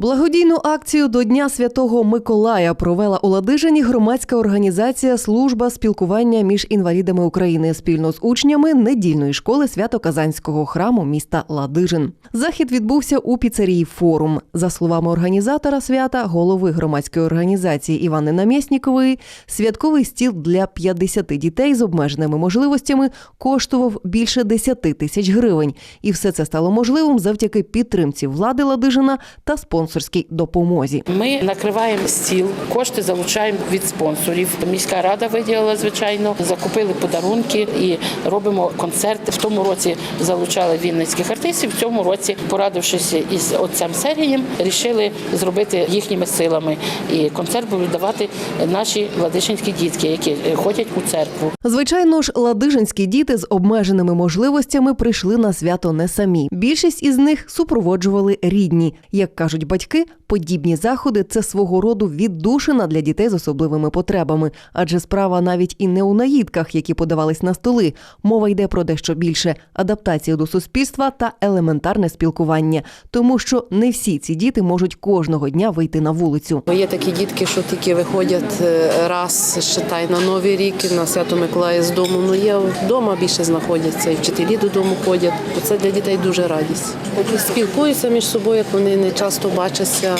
Благодійну акцію до Дня Святого Миколая провела у Ладижині громадська організація Служба спілкування між інвалідами України спільно з учнями недільної школи Свято-Казанського храму міста Ладижин. Захід відбувся у піцерії Форум. За словами організатора свята, голови громадської організації Івани Намєснікової, святковий стіл для 50 дітей з обмеженими можливостями коштував більше 10 тисяч гривень. І все це стало можливим завдяки підтримці влади Ладижина та спонсорській допомозі. Ми накриваємо стіл, кошти залучаємо від спонсорів. Міська рада виділила, звичайно, закупили подарунки і робимо концерти. В тому році залучали вінницьких артистів. В цьому році, порадившись із отцем Сергієм, рішили зробити їхніми силами. І концерт будуть давати наші ладишинські дітки, які ходять у церкву. Звичайно ж, ладижинські діти з обмеженими можливостями прийшли на свято не самі. Більшість із них супроводжували рідні. Як кажуть батьки, подібні заходи це свого роду віддушина для дітей з особливими потребами, адже справа навіть і не у наїдках, які подавались на столи. Мова йде про дещо більше адаптацію до суспільства та елементарне спілкування, тому що не всі ці діти можуть кожного дня вийти на вулицю. Є такі дітки, що тільки виходять е, раз, считай, на Новий рік, на Свято Миколая з дому. Ну є вдома більше знаходяться, і вчителі додому ходять. Це для дітей дуже радість. Спілкуються між собою, як вони не часто бачаться.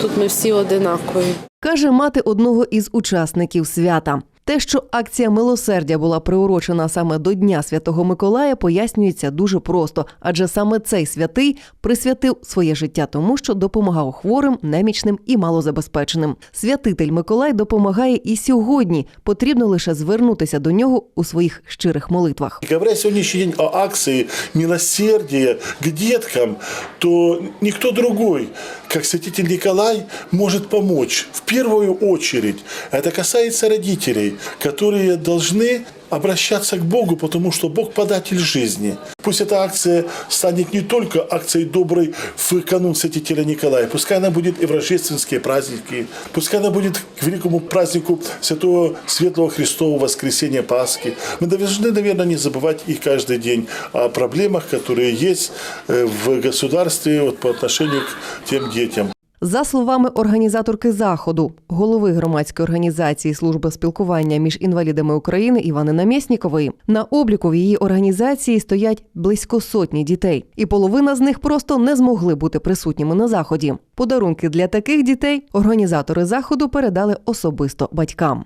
Тут ми всі одинакові. каже мати одного із учасників свята. Те, що акція милосердя була приурочена саме до Дня Святого Миколая, пояснюється дуже просто, адже саме цей святий присвятив своє життя тому, що допомагав хворим, немічним і малозабезпеченим. Святитель Миколай допомагає і сьогодні. Потрібно лише звернутися до нього у своїх щирих молитвах. Говоря сегодняшний день о акции милосердия к деткам, то никто другой, как святитель Николай, может помочь. В первую очередь это касается родителей, которые должны обращаться к Богу, потому что Бог податель жизни. Пусть эта акция станет не только акцией доброй в канун святителя Николая, пускай она будет и в рождественские праздники, пускай она будет к великому празднику Святого Светлого Христового Воскресения Пасхи. Мы должны, наверное, не забывать и каждый день о проблемах, которые есть э, в государстве вот, по отношению к тем детям. За словами організаторки заходу, голови громадської організації служби спілкування між інвалідами України Івани Намєснікової, на обліку в її організації стоять близько сотні дітей, і половина з них просто не змогли бути присутніми на заході. Подарунки для таких дітей організатори заходу передали особисто батькам.